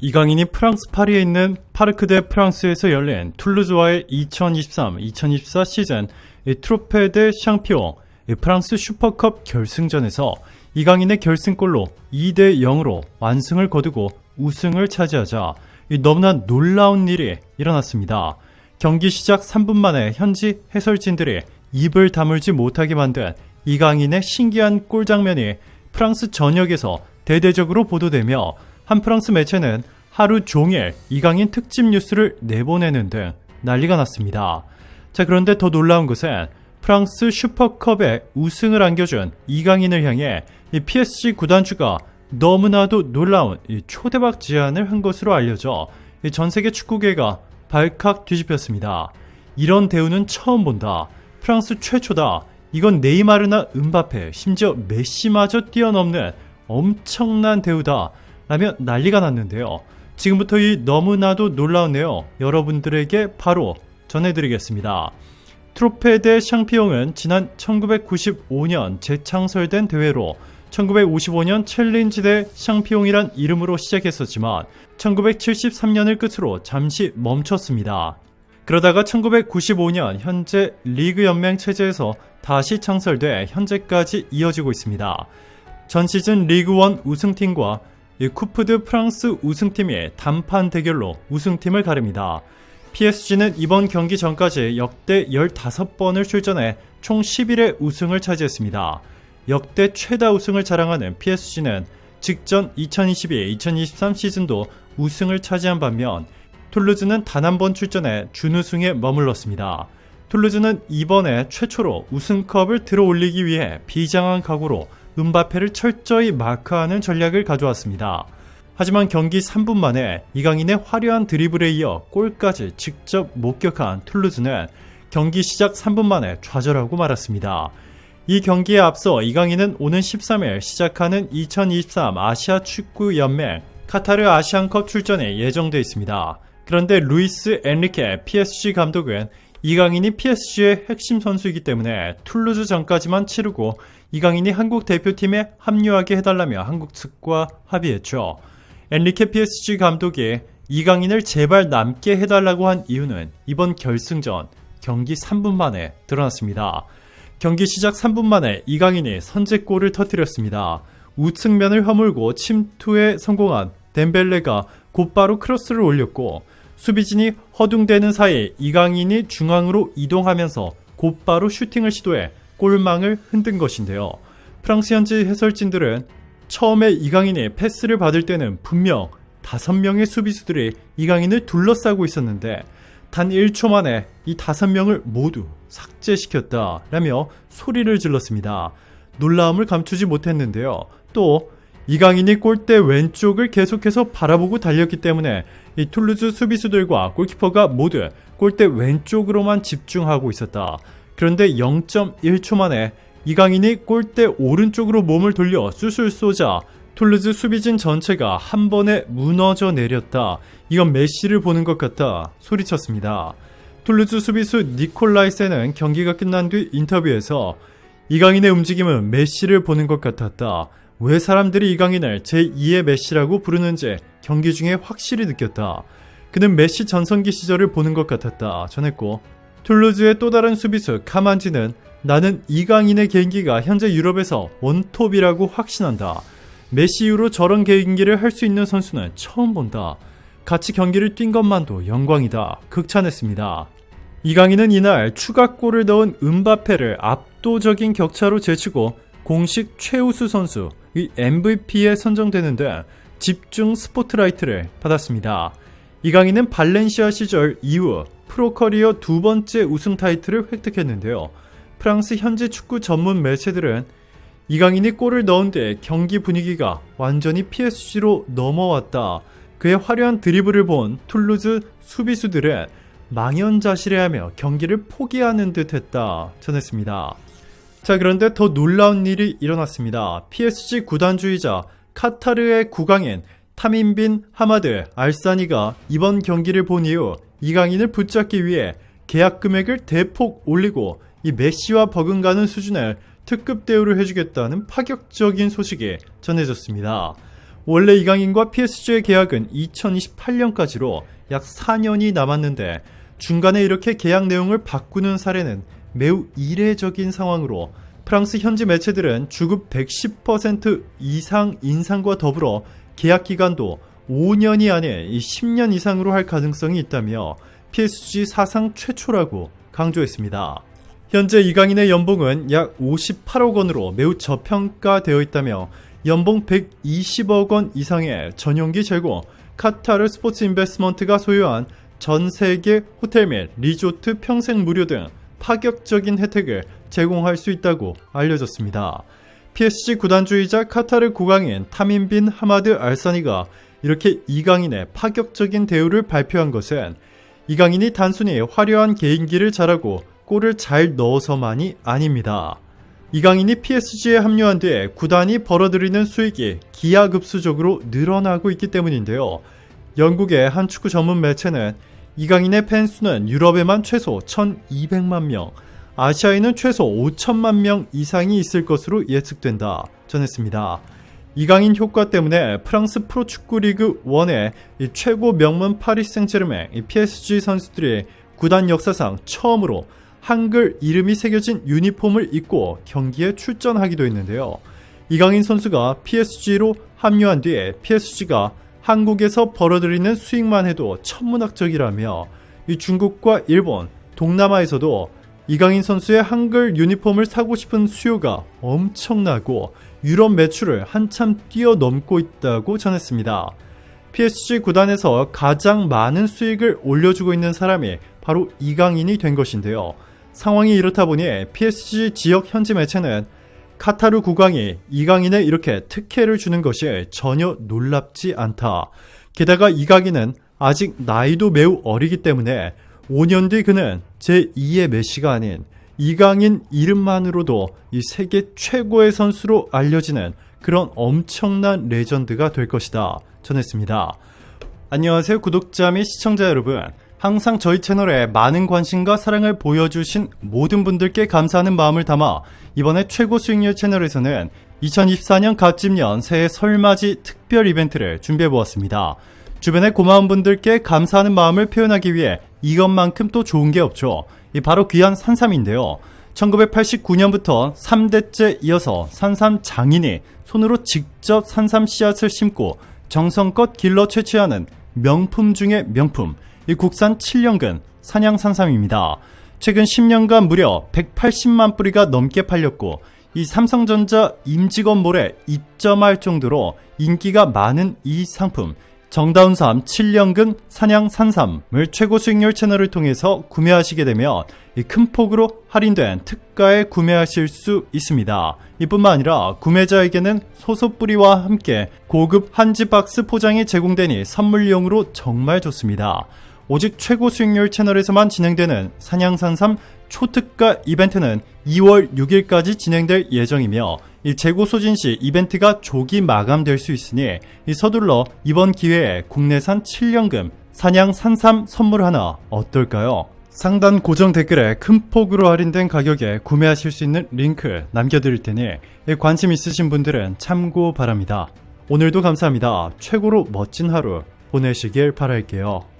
이강인이 프랑스 파리에 있는 파르크 대 프랑스에서 열린 툴루즈와의 2023-2024 시즌 이 트로페 대 샹피옹 이 프랑스 슈퍼컵 결승전에서 이강인의 결승골로 2대 0으로 완승을 거두고 우승을 차지하자 이 너무나 놀라운 일이 일어났습니다. 경기 시작 3분 만에 현지 해설진들이 입을 다물지 못하게 만든 이강인의 신기한 골 장면이 프랑스 전역에서 대대적으로 보도되며 한 프랑스 매체는 하루 종일 이강인 특집 뉴스를 내보내는 등 난리가 났습니다. 자, 그런데 더 놀라운 것은 프랑스 슈퍼컵에 우승을 안겨준 이강인을 향해 이 PSG 구단주가 너무나도 놀라운 이 초대박 제안을 한 것으로 알려져 이전 세계 축구계가 발칵 뒤집혔습니다. 이런 대우는 처음 본다. 프랑스 최초다. 이건 네이마르나 은바페, 심지어 메시마저 뛰어넘는 엄청난 대우다. 라며 난리가 났는데요. 지금부터 이 너무나도 놀라운 내용 여러분들에게 바로 전해드리겠습니다. 트로페 대 샹피용은 지난 1995년 재창설된 대회로 1955년 챌린지 대 샹피용이란 이름으로 시작했었지만 1973년을 끝으로 잠시 멈췄습니다. 그러다가 1995년 현재 리그 연맹 체제에서 다시 창설돼 현재까지 이어지고 있습니다. 전 시즌 리그1 우승팀과 이 쿠프드 프랑스 우승팀의 단판 대결로 우승팀을 가릅니다. PSG는 이번 경기 전까지 역대 15번을 출전해 총 11회 우승을 차지했습니다. 역대 최다 우승을 자랑하는 PSG는 직전 2022-2023 시즌도 우승을 차지한 반면 툴루즈는 단 한 번 출전해 준우승에 머물렀습니다. 툴루즈는 이번에 최초로 우승컵을 들어올리기 위해 비장한 각오로 은바페를 철저히 마크하는 전략을 가져왔습니다. 하지만 경기 3분 만에 이강인의 화려한 드리블에 이어 골까지 직접 목격한 툴루즈는 경기 시작 3분 만에 좌절하고 말았습니다. 이 경기에 앞서 이강인은 오는 13일 시작하는 2023 아시아 축구 연맹 카타르 아시안컵 출전에 예정돼 있습니다. 그런데 루이스 엔리케 PSG 감독은 이강인이 PSG의 핵심 선수이기 때문에 툴루즈 전까지만 치르고 이강인이 한국 대표팀에 합류하게 해달라며 한국 측과 합의했죠. 엔리케 PSG 감독이 이강인을 제발 남게 해달라고 한 이유는 이번 결승전 경기 3분 만에 드러났습니다. 경기 시작 3분 만에 이강인이 선제골을 터뜨렸습니다. 우측면을 허물고 침투에 성공한 덴벨레가 곧바로 크로스를 올렸고 수비진이 허둥대는 사이 이강인이 중앙으로 이동하면서 곧바로 슈팅을 시도해 골망을 흔든 것인데요. 프랑스 현지 해설진들은 처음에 이강인이 패스를 받을 때는 분명 5명의 수비수들이 이강인을 둘러싸고 있었는데 단 1초 만에 이 5명을 모두 삭제시켰다 라며 소리를 질렀습니다. 놀라움을 감추지 못했는데요. 또 이강인이 골대 왼쪽을 계속해서 바라보고 달렸기 때문에 이 툴루즈 수비수들과 골키퍼가 모두 골대 왼쪽으로만 집중하고 있었다. 그런데 0.1초 만에 이강인이 골대 오른쪽으로 몸을 돌려 슛을 쏘자 툴루즈 수비진 전체가 한 번에 무너져 내렸다. 이건 메시를 보는 것 같다. 소리쳤습니다. 툴루즈 수비수 니콜라이세는 경기가 끝난 뒤 인터뷰에서 이강인의 움직임은 메시를 보는 것 같았다. 왜 사람들이 이 강인을 제2의 메시라고 부르는지 경기 중에 확실히 느꼈다. 그는 메시 전성기 시절을 보는 것 같았다. 전했고 툴루즈의 또 다른 수비수 카만지는 나는 이강인의 개인기가 현재 유럽에서 원톱이라고 확신한다. 메시 이후로 저런 개인기를 할 수 있는 선수는 처음 본다. 같이 경기를 뛴 것만도 영광이다. 극찬했습니다. 이강인은 이날 추가골을 넣은 은바페를 압도적인 격차로 제치고 공식 최우수 선수, 이 MVP에 선정되는데 집중 스포트라이트를 받았습니다. 이 강인은 발렌시아 시절 이후 프로 커리어 두 번째 우승 타이틀을 획득했는데요. 프랑스 현지 축구 전문 매체들은 이강인이 골을 넣은 뒤 경기 분위기가 완전히 PSG로 넘어왔다. 그의 화려한 드리블을 본 툴루즈 수비수들은 망연자실해하며 경기를 포기하는 듯했다 전했습니다. 자 그런데 더 놀라운 일이 일어났습니다. PSG 구단주의자 카타르의 국왕인 타민빈 하마드 알사니가 이번 경기를 본 이후 이강인을 붙잡기 위해 계약 금액을 대폭 올리고 이 메시와 버금가는 수준의 특급 대우를 해주겠다는 파격적인 소식이 전해졌습니다. 원래 이강인과 PSG의 계약은 2028년까지로 약 4년이 남았는데 중간에 이렇게 계약 내용을 바꾸는 사례는 매우 이례적인 상황으로 프랑스 현지 매체들은 주급 110% 이상 인상과 더불어 계약 기간도 5년이 아닌 10년 이상으로 할 가능성이 있다며 PSG 사상 최초라고 강조했습니다. 현재 이강인의 연봉은 약 58억 원으로 매우 저평가되어 있다며 연봉 120억 원 이상의 전용기 재고 카타르 스포츠 인베스먼트가 소유한 전 세계 호텔 및 리조트 평생 무료 등 파격적인 혜택을 제공할 수 있다고 알려졌습니다. PSG 구단주이자 카타르 국왕인 타민빈 하마드 알사니가 이렇게 이강인의 파격적인 대우를 발표한 것은 이강인이 단순히 화려한 개인기를 잘하고 골을 잘 넣어서만이 아닙니다. 이강인이 PSG에 합류한 뒤에 구단이 벌어들이는 수익이 기하급수적으로 늘어나고 있기 때문인데요. 영국의 한 축구 전문 매체는 이강인의 팬수는 유럽에만 최소 1200만 명, 아시아에는 최소 5천만 명 이상이 있을 것으로 예측된다 전했습니다. 이강인 효과 때문에 프랑스 프로축구 리그 1의 최고 명문 파리 생제르맹 PSG 선수들이 구단 역사상 처음으로 한글 이름이 새겨진 유니폼을 입고 경기에 출전하기도 했는데요. 이강인 선수가 PSG로 합류한 뒤에 PSG가 한국에서 벌어들이는 수익만 해도 천문학적이라며 이 중국과 일본, 동남아에서도 이강인 선수의 한글 유니폼을 사고 싶은 수요가 엄청나고 유럽 매출을 한참 뛰어넘고 있다고 전했습니다. PSG 구단에서 가장 많은 수익을 올려주고 있는 사람이 바로 이강인이 된 것인데요. 상황이 이렇다 보니 PSG 지역 현지 매체는 카타르 국왕이 이강인에 이렇게 특혜를 주는 것이 전혀 놀랍지 않다. 게다가 이강인은 아직 나이도 매우 어리기 때문에 5년 뒤 그는 제2의 메시가 아닌 이강인 이름만으로도 이 세계 최고의 선수로 알려지는 그런 엄청난 레전드가 될 것이다. 전했습니다. 안녕하세요 구독자 및 시청자 여러분. 항상 저희 채널에 많은 관심과 사랑을 보여주신 모든 분들께 감사하는 마음을 담아 이번에 최고 수익률 채널에서는 2024년 갑집년 새해 설맞이 특별 이벤트를 준비해 보았습니다. 주변에 고마운 분들께 감사하는 마음을 표현하기 위해 이것만큼 또 좋은 게 없죠. 이 바로 귀한 산삼인데요. 1989년부터 3대째 이어서 산삼 장인이 손으로 직접 산삼 씨앗을 심고 정성껏 길러 채취하는 명품 중의 명품, 이 국산 7년근 산양 산삼입니다. 최근 10년간 무려 180만 뿌리가 넘게 팔렸고 이 삼성전자 임직원몰에 입점할 정도로 인기가 많은 이 상품 정다운 삼 7년근 산양 산삼을 최고 수익률 채널을 통해서 구매하시게 되면 큰 폭으로 할인된 특가에 구매하실 수 있습니다. 이뿐만 아니라 구매자에게는 소소 뿌리와 함께 고급 한지 박스 포장이 제공되니 선물용으로 정말 좋습니다. 오직 최고 수익률 채널에서만 진행되는 산양산삼 초특가 이벤트는 2월 6일까지 진행될 예정이며 이 재고 소진 시 이벤트가 조기 마감될 수 있으니 서둘러 이번 기회에 국내산 7년금 산양 산삼 선물 하나 어떨까요? 상단 고정 댓글에 큰 폭으로 할인된 가격에 구매하실 수 있는 링크 남겨드릴 테니 관심 있으신 분들은 참고 바랍니다. 오늘도 감사합니다. 최고로 멋진 하루 보내시길 바랄게요.